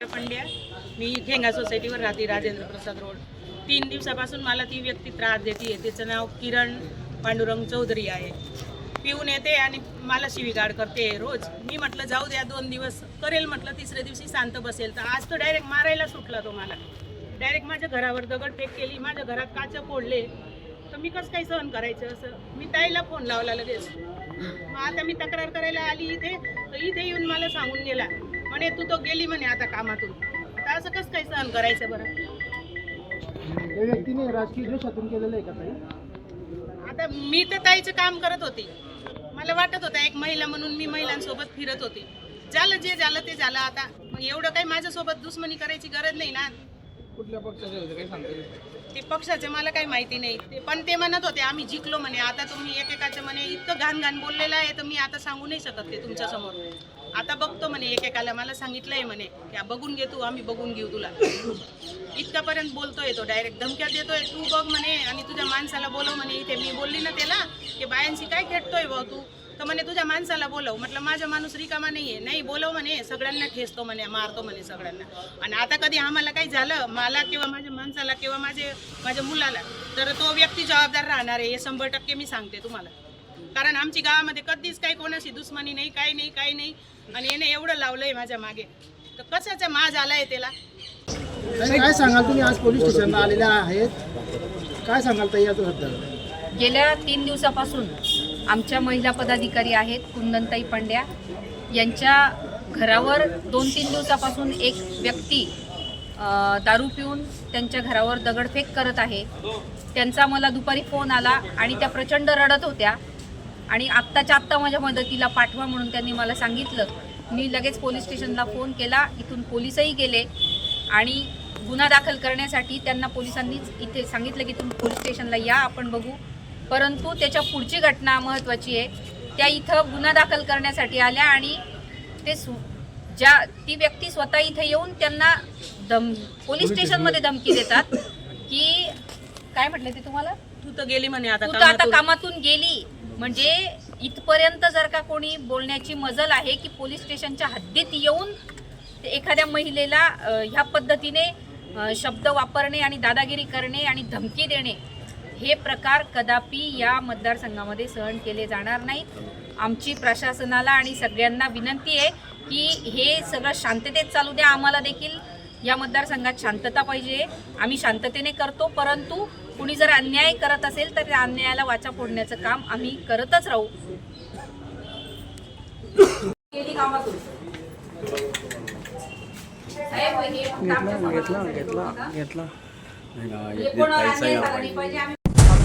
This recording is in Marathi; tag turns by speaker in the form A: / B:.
A: पंड्या. मी घेंगा सोसायटीवर राहते राजेंद्र प्रसाद रोड. तीन दिवसापासून मला ती व्यक्ती त्रास देते तिचं नाव किरण पांडुरंग चौधरी आहे. पिऊन येते आणि मला शिवीगाड करते रोज. मी म्हटलं जाऊ द्या दोन दिवस करेल म्हटलं तिसऱ्या दिवशी शांत बसेल. तर आज तो डायरेक्ट मारायला सुटला तो मला. डायरेक्ट माझ्या घरावर दगडफेक केली माझ्या घरात काच फोडले. तर मी कसं काही सहन करायचं असं? मी ताईला फोन लावला लगेच. मग आता मी तक्रार करायला आली इथे. तर इथे येऊन मला सांगून गेला. म्हणे तू तो गेली म्हणे आता कामातून. आता असं कसं काही सहन करायचं बरं?
B: त्या व्यक्तीने राजकीय द्वेषातून केलेलं आहे का ताई?
A: आता मी तर ताईचं काम करत होते. मला वाटत होतं एक महिला म्हणून मी महिलांसोबत फिरत होते. झालं जे झालं ते झालं आता. मग एवढं काही माझ्यासोबत दुश्मनी करायची गरज नाही ना.
B: कुठल्या पक्षाचे होते? काही सांगता येईल
A: ते पक्षाचे मला काही माहिती नाही. ते पण ते म्हणत होते आम्ही जिंकलो म्हणे. आता तुम्ही एकेकाचं म्हणे इतकं घाण घाण बोललेलं आहे तर मी आता सांगू नाही शकत ते तुमच्यासमोर. आता बघतो म्हणे एकेकाला. मला सांगितलंय म्हणे की बघून घे तू आम्ही बघून घेऊ तुला. इतकापर्यंत बोलतोय तो डायरेक्ट धमक्या देतोय तू बघ म्हणे आणि तुझ्या माणसाला बोलव म्हणे. इथे मी बोलली ना त्याला की बायांशी काय खेटतोय भाऊ तू? तर म्हणे तुझ्या माणसाला बोलव. म्हटलं माझा माणूस रिकामा नाहीये. नाही बोलव म्हणे. सगळ्यांना ठेचतो म्हणे मारतो म्हणे सगळ्यांना. आणि आता कधी आम्हाला काही झालं मला किंवा माझ्या माणसाला किंवा माझे माझ्या मुलाला तर तो व्यक्ती जबाबदार राहणार आहे हे शंभर टक्के मी सांगते तुम्हाला. कारण आमची गावामध्ये कधीच काही कोणाशी दुश्मनी नाही काही नाही काही नाही. आणि याने एवढं लावलंय माझ्या मागे. तर कशाचा माज आलाय त्याला?
B: काय सांगाल तुम्ही? आज पोलीस स्टेशनला आलेल्या आहेत. काय सांगाल ताई याच्याबद्दल
C: गेल्या तीन दिवसापासून आमच्या महिला पदाधिकारी आहेत कुंदनताई पंड्या. यांच्या घरावर दोन तीन दिवसापासून एक व्यक्ती दारू पिऊन त्यांच्या घरावर दगडफेक करत आहे. त्यांचा मला दुपारी फोन आला आणि त्या प्रचंड रडत होत्या. आणि आत्ताच्या आत्ता माझ्या मदतीला पाठवा म्हणून त्यांनी मला सांगितलं. मी लगेच पोलीस स्टेशनला फोन केला इथून पोलिसही गेले. आणि गुन्हा दाखल करण्यासाठी त्यांना पोलिसांनीच इथे सांगितलं की तुम्ही पोलीस स्टेशनला या आपण बघू. परंतु त्याच्या पुढची घटना महत्त्वाची आहे. त्या इथं गुन्हा दाखल करण्यासाठी आल्या आणि ते सु ज्या ती व्यक्ती स्वतः इथे येऊन त्यांना दम पोलीस स्टेशनमध्ये धमकी देतात. की काय म्हटलं ते तुम्हाला?
A: तू तर गेली म्हणे आता
C: तू तर आता
A: कामातून.
C: गेली. म्हणजे इथपर्यंत जर का कोणी बोलण्याची मजल आहे की पोलीस स्टेशनच्या हद्दीत येऊन ते एखाद्या महिलेला ह्या पद्धतीने शब्द वापरणे आणि दादागिरी करणे आणि धमकी देणे हे प्रकार कदापि या मतदारसंघामध्ये सहन केले जाणार नाहीत. आमची प्रशासनाला आणि सगळ्यांना विनंती आहे की हे सगळं शांततेत चालू द्या आम्हाला देखील. या मतदारसंघात शांतता पाहिजे. आम्ही शांततेने करतो परंतु कुणी जर अन्याय करत असेल तर त्या अन्यायाला वाचा फोडण्याचं काम आम्ही करतच राहू. गेली कामातून. साहेब,